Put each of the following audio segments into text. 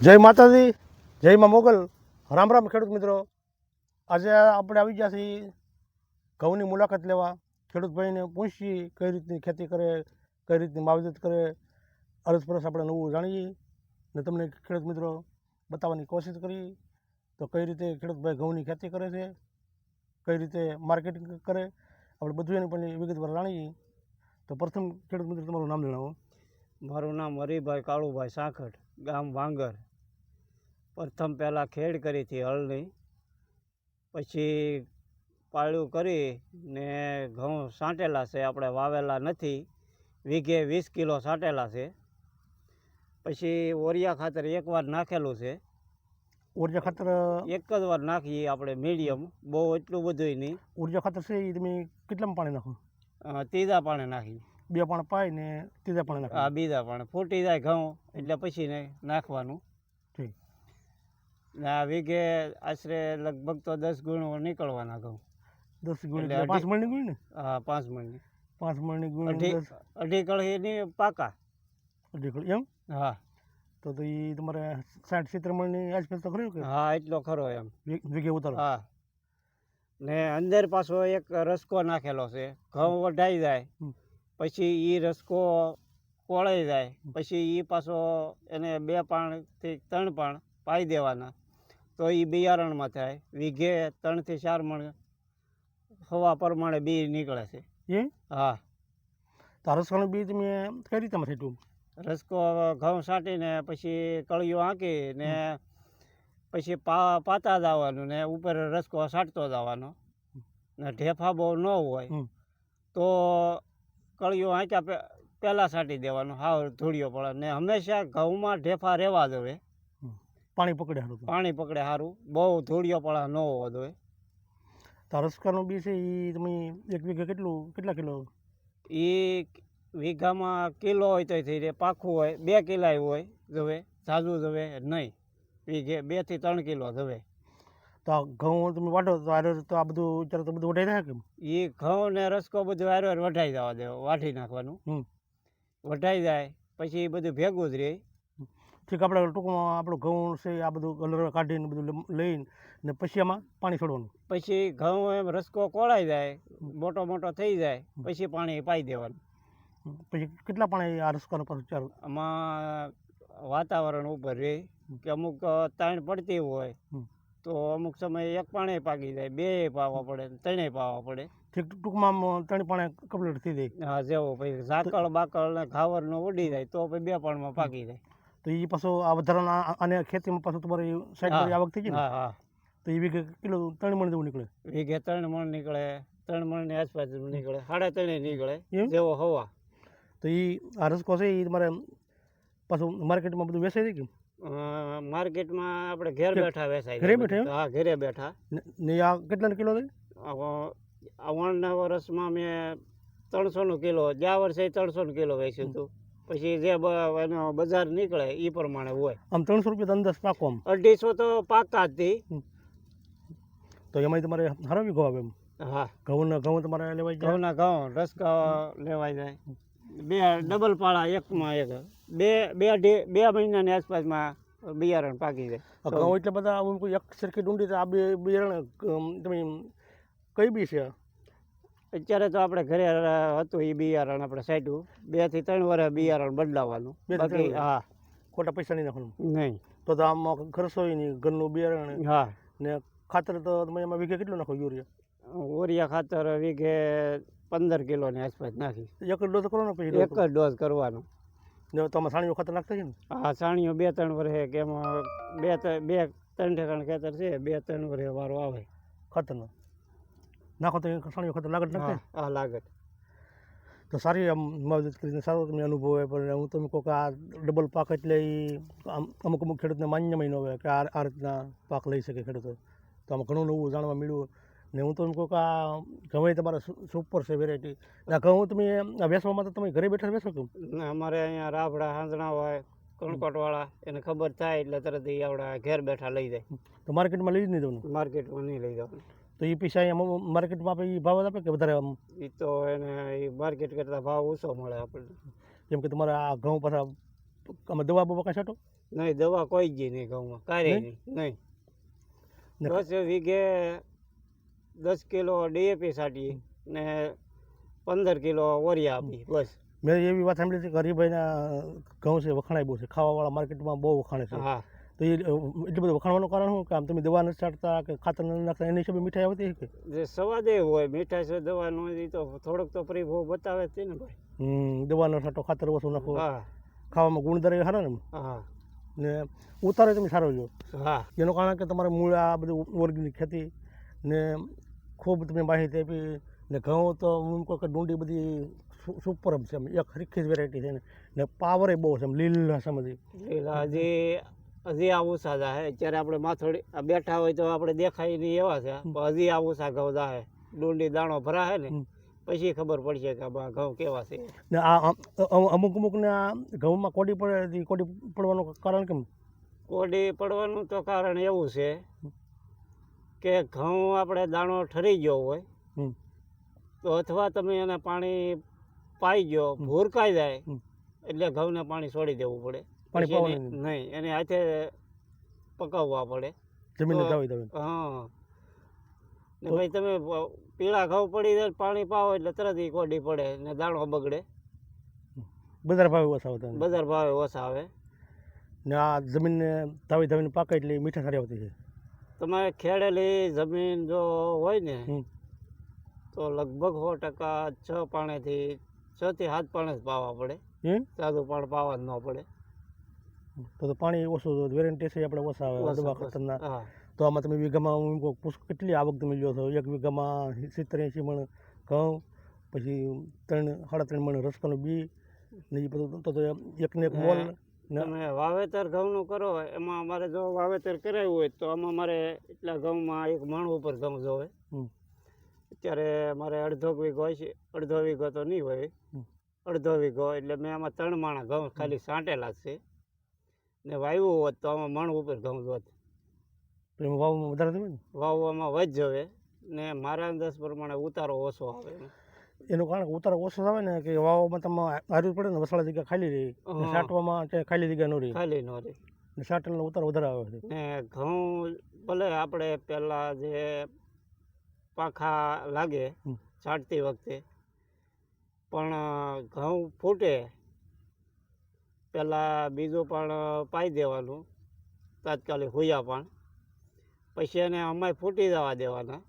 જય માતાજી, જય માં મોગલ. રામ રામ ખેડૂત મિત્રો. આજે આપણે આવી ગયા છીએ ઘઉંની મુલાકાત લેવા. ખેડૂત ભાઈને પૂછીએ કઈ રીતની ખેતી કરે, કઈ રીતની માવજત કરે. અરસપરસ આપણે નવું જાણીએ. ને તમને ખેડૂત મિત્રો બતાવવાની કોશિશ કરી તો કઈ રીતે ખેડૂત ભાઈ ઘઉંની ખેતી કરે છે, કઈ રીતે માર્કેટિંગ કરે. આપણે બધું એની પણ વિગતવાર જાણીએ. તો પ્રથમ ખેડૂત મિત્રો તમારું નામ જણાવો. મારું નામ હરિભાઈ કાળુભાઈ સાંખટ ગામ વાંગર. પ્રથમ પહેલાં ખેડ કરી હતી હળની. પછી પાળ્યું કરી ને ઘઉં સાંટેલા છે આપણે વાવેલા નથી. વીઘે વીસ કિલો સાંટેલા છે. પછી ઓરિયા ખાતર એકવાર નાખેલું છે. ઊર્જા ખાતર એક જ વાર નાખીએ આપણે મીડિયમ બહુ એટલું બધું નહીં. ઊર્જા ખાતર છે એ તમે કેટલામાં પાણી નાખો? ત્રીજા પાણે નાખી બે પાણી પાય ને ત્રીજા પાણી નાખો? આ બીજા પાણી. ફૂટી જાય ઘઉં એટલે પછી ને નાખવાનું. આ વીઘે આશરે લગભગ તો દસ ગુણ નીકળવાના ઘઉં દસ ગુણ એટલે પાંચ અઢી- મણની ગુણ ને? હા પાંચ મણની. પાંચ મણની ગુણ અઢી અઢી કળીની પાકા. અઢી કળી એમ? હા. તો તો એ તમારે સાઠ સિત્તેર મણની આસપાસ તો ખરું કે? હા એટલો ખરો એમ. વીઘે ઉતારો. હા. ને અંદર પાછો એક રસકો નાખેલો છે. ઘઉં વઢાઈ જાય. પછી એ રસકો કોળાઈ જાય. પછી એ પાછો એને બે પાણથી ત્રણ પાણ પાઈ દેવાના. તો એ બિયારણમાં થાય. વીઘે ત્રણથી ચાર મણ હવા પ્રમાણે બી નીકળે છે. એ? હા. તો રસકોનું બી તમે કઈ રીતે છેટું રસકો ઘઉં સાટીને પછી કળિયો હાંકી ને પછી પા પાતા જવાનું ને ઉપર રસકો સાટતો જવાનો. ને ઢેફા બહુ ન હોય. તો કળિયો આંક્યા પહેલાં સાટી દેવાનું હાવ ધૂળિયો પડે. ને હંમેશા ઘઉંમાં ઢેફા રહેવા જોઈએ પાણી પકડે સારું પાણી પકડે સારું બહુ ધૂળિયો પડે ન હોવો જોઈએ તો રસકાનું બી છે એ તમે એક વીઘે કેટલું કેટલા કિલો? એ વીઘામાં કિલો હોય તો થઈ રહે પાખું હોય બે કિલા હોય જવે. ઝાઝું જવે નહીં. વીઘે બેથી ત્રણ કિલો જવે. તો આ ઘઉં તમે વાઢો તો આ તો આ બધું અત્યારે તો બધું વઢાઈ થાય કેમ? એ ઘઉં ને રસકો બધું હારે વઢાઈ જવા દેવો વાઢી નાખવાનું. હમ. વઢાઈ જાય પછી એ બધું ભેગું જ રહે. ઠીક આપણે ટૂંકમાં આપણું ઘઉં છે આ બધું કલર કાઢીને બધું લઈને ને પછી આમાં પાણી છોડવાનું. પછી ઘઉં એમ રસકો કોળાઈ જાય મોટો મોટો થઈ જાય પછી પાણી પાઈ દેવાનું. પછી કેટલા પાણી આ રસકાનું પર ચાલુ આમાં વાતાવરણ ઉપર રહે કે અમુક તાણ પડતી હોય તો અમુક સમયે એક પાણી પાકી જાય બે પાવા પડે ત્રણેય પાવા પડે. ઠીક ટૂંકમાં ત્રણ પાણી કમ્પ્લીટ થઈ જાય. હા જેવો પછી ઝાકળ બાકળ ને ઘાવર નો ઉડી જાય તો પછી બે પાણીમાં પાકી જાય. તો એ પાછો આ વધારાના અને ખેતીમાં પાછું તમારી સાઈડ આવક થઈ જાય હા હા. તો એ વીઘે કિલો ત્રણ મણ જેવું નીકળે. વીઘે ત્રણ મણ નીકળે ત્રણ મણની આસપાસ નીકળે સાડા ત્રણે નીકળે? જેવો હવા. તો એ આ રસકો છે એ તમારે પાછું માર્કેટમાં બધું વેસાઈ જાય કે? માર્કેટમાં આપણે ઘેર બેઠા વેચાય ઘરે બેઠા હા ઘરે બેઠા. ને- આ કેટલા કિલો થાય આ આવણના વર્ષમાં મેં ત્રણસોનો કિલો જ્યાં વર્ષે ત્રણસોનું કિલો વેચ્યું હતું. પછી જે એનો બજાર નીકળે એ પ્રમાણે હોય. આમ ત્રણસો રૂપિયા અંદાજ પાકો આમ. અઢીસો તો પાકા જ હતી તો એમાં તમારે હરાવી ગયો એમ? હા. ઘઉંના ઘઉં તમારે લેવાય જાય? ઘઉંના ઘઉં રસકા લેવાય જાય. બે ડબલ પાળા એકમાં એક. બે બે અઢી બે મહિનાની આસપાસમાં બિયારણ પાકી જાય. ઘઉં એટલે બધા કોઈ એક સરખી ડુંડી તો આ બે બિયારણ તમે કઈ બી છે? અત્યારે તો આપણે ઘરે હતું એ બિયારણ આપણે સાઈડું બેથી ત્રણ વર્ષ બિયારણ બદલાવાનું. બાકી હા. ખોટા પૈસા નહીં નાખવાનું? નહીં. તો તો આમ ખર્ચો નહીં ઘરનું બિયારણ હા. ને ખાતર તો તમે એમાં વીઘે કેટલું નાખો યુરિયા? ઓરિયા ખાતર વીઘે પંદર કિલોની આસપાસ નાખી. એક જ ડોઝ કરો ને પછી એક જ ડોઝ કરવાનો. ને તમે સાણીઓ ખાતર નાખતા છે ને? હા સાણીઓ બે ત્રણ વર્ષે કે એમાં બે ત્રણ બે ત્રણ ઠેકાણ ખેતર છે બે ત્રણ વર્ષે વારો આવે. ખાતરનો? નાખો તો ઘસાણી વખત લાગત નથી હા આ લાગત. તો સારી આમ માવજત કરીને સારો તમને અનુભવ હોય પણ હું તમે કહું કે આ ડબલ પાક એટલે એ આમ અમુક અમુક ખેડૂતને માન્ય ન હોય કે આ આ રીતના પાક લઈ શકે ખેડૂતો. તો આમાં ઘણું નવું જાણવા મળ્યું ને હું તમને કહું કે આ ઘઉં તમારા સુપર છે વેરાયટી આ ઘઉં તમે વેચવામાં તો તમે ઘરે બેઠા વેચો કેમ? ને અમારે અહીંયા રાફડા હાંજણા હોય કણકોટવાળા એને ખબર થાય એટલે તરત એ આપણા ઘેર બેઠા લઈ જાય. તો માર્કેટમાં લઈ જ નહીં જવાનું માર્કેટમાં નહીં લઈ જવાનું. તો એ પૈસા અહીંયા માર્કેટમાં આપણે એ ભાવ આપે કે વધારે આમ? એ તો એને એ માર્કેટ કરતાં ભાવ ઓછો મળે આપણને. જેમ કે તમારા આ ઘઉં પર અમે દવા બવા કાંઈ છાંટો? નહીં દવા કોઈ જ નહીં ઘઉંમાં કાંઈ નહીં? નહીં દસ વીઘે દસ કિલો ડીએપી છાંટી ને પંદર કિલો ઓરિયા આપી બસ. મેં એવી વાત સાંભળી છે કે હરિભાઈના ઘઉં છે વખણાય બહુ છે ખાવાવાળા માર્કેટમાં બહુ વખાણે છે. હા. તો એ એટલું બધું વખાણવાનું કારણ શું? કે આમ તમે દવા નથી છાંટતા કે ખાતર નથી નાખતા એની હિસાબે મીઠાઈ આવતી કે? જે સવાદે હોય મીઠાઈ છે દવા નો એ તો થોડોક તો પરિભો બતાવે છે ને ભાઈ. હમ દવા ન છાંટો ખાતર ઓછું નાખો. હા. ખાવામાં ગુણદર એ સારા ને હા. ને ઉતારો તમે સારો લો હા. એનું કારણ કે તમારે મૂળ આ બધું ઓર્ગેનિક ખેતી ને ખૂબ તમે માહિતી આપી ને ઘઉં તો હું કહું કે ડુંડી બધી સુપર છે એમ. એક હરીખી જ વેરાયટી છે ને. પાવરે બહુ છે એમ લીલા સમજી લીલા હજી હજી આવું ઉષા હે. અત્યારે આપણે માથોડી આ બેઠા હોય તો આપણે દેખાય નહીં એવા છે. પણ હજી આવું ઉષા ઘઉં દાહે ડુંડી દાણો ભરાહે ને પછી ખબર પડશે કે આ ઘઉં કેવા છે. ને આ અમ- અમ- અમુક ને આ ઘઉંમાં કોડી પડે કોડી પડવાનું કારણ કેમ? કોડી પડવાનું તો કારણ એવું છે કે ઘઉં આપણે દાણો ઠરી ગયો હોય તો અથવા તમે એને પાણી પાઈ ગયો ભૂરકાઈ જાય એટલે ઘઉંને પાણી છોડી દેવું પડે. પાણી પાવાનું નહીં એને હાથે પકાવવા પડે. જમીનને તો- દાવી દાવી. હા. ને ભાઈ તમે પીળા ઘઉં પડી જાય પાણી પાવો એટલે તરત એ કોડી પડે ને દાણો બગડે. બજાર ભાવે ઓછા આવતા બજાર ભાવે ઓછા આવે. ને આ જમીનને ધાવી ધાવીને પાકે એટલે મીઠા સારી આવતી છે. તમે ખેડેલી જમીન જો હોય ને તો લગભગ સો ટકા છ પાણેથી છ થી સાત પાણે જ પાવા પડે. સાદું પાણી પાવા જ ન પડે. તો તો પાણી ઓછું વેરંટી છે આપણે ઓછા આવે દવા ખતરના તો આમાં તમે વીઘામાં હું કહું કેટલી આવક તમે લ્યો છો? એક વીઘામાં સિત્તેર એંસી મણ ઘઉં પછી ત્રણ સાડા ત્રણ મણ રસકાનું બી ને એ બધું તો એકને એક મોલ તમે વાવેતર ઘઉંનું કરો એમાં અમારે જો વાવેતર કરાવ્યું હોય તો આમાં મારે એટલા ઘઉંમાં એક મણ ઉપર ઘઉં જોવે. અત્યારે મારે અડધો વીઘો હોય છે અડધો વીઘો તો નહીં હોય. અડધો વીઘો એટલે મેં આમાં ત્રણ માણા ઘઉં ખાલી સાંટેલા છે. ને વાવ્યું હોત તો આમાં મણ ઉપર ઘઉં જોત તો એમાં વાવમાં વધારે થયું ને? વાવવામાં વધ જવે ને મારા અંદાજ પ્રમાણે ઉતારો ઓછો આવે એનું કારણ કે ઉતારો ઓછો આવે ને કે વાવવામાં તમે હાર્યું પડે ને વસાડા જગ્યા ખાલી રહી. હા. છાંટવામાં ખાલી જગ્યા ન રહી. ખાલી ન રહી. ને છાંટેલનો ઉતારો વધારે આવે છે. ને ઘઉં ભલે આપણે પહેલાં જે પાંખા લાગે છાંટતી વખતે પણ ઘઉં ફૂટે પહેલાં બીજું પણ પાઈ દેવાનું. તાત્કાલિક હોયા પણ. પછી એને અમાય ફૂટી જવા દેવાના.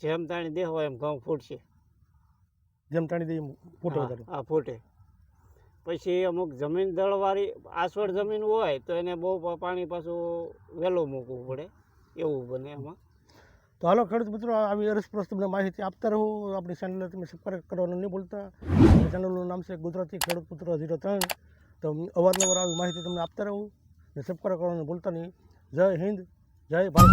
જેમ તાણી દેવો એમ ઘઉં ફૂટશે. જેમ તાણી દે ફૂટો હા, ફૂટે. પછી અમુક જમીન દળવાળી આસવડ જમીન હોય તો એને બહુ પાણી પાછું વહેલું મૂકવું પડે. એવું બને એમાં. તો હાલો ખેડૂત મિત્રો આવી અરસપરસ તમને માહિતી આપતા રહો. આપણી ચેનલને તમે સબસ્ક્રાઈબ કરવાનું નહીં ભૂલતા. ચેનલનું નામ છે ગુજરાતી ખેડૂત પુત્ર ઝીરો ત્રણ. તો અવારનવાર આવી માહિતી તમને આપતા રહું ને સબસ્ક્રાઈબ કરવાનું ભૂલતા નહીં. જય હિન્દ, જય ભારત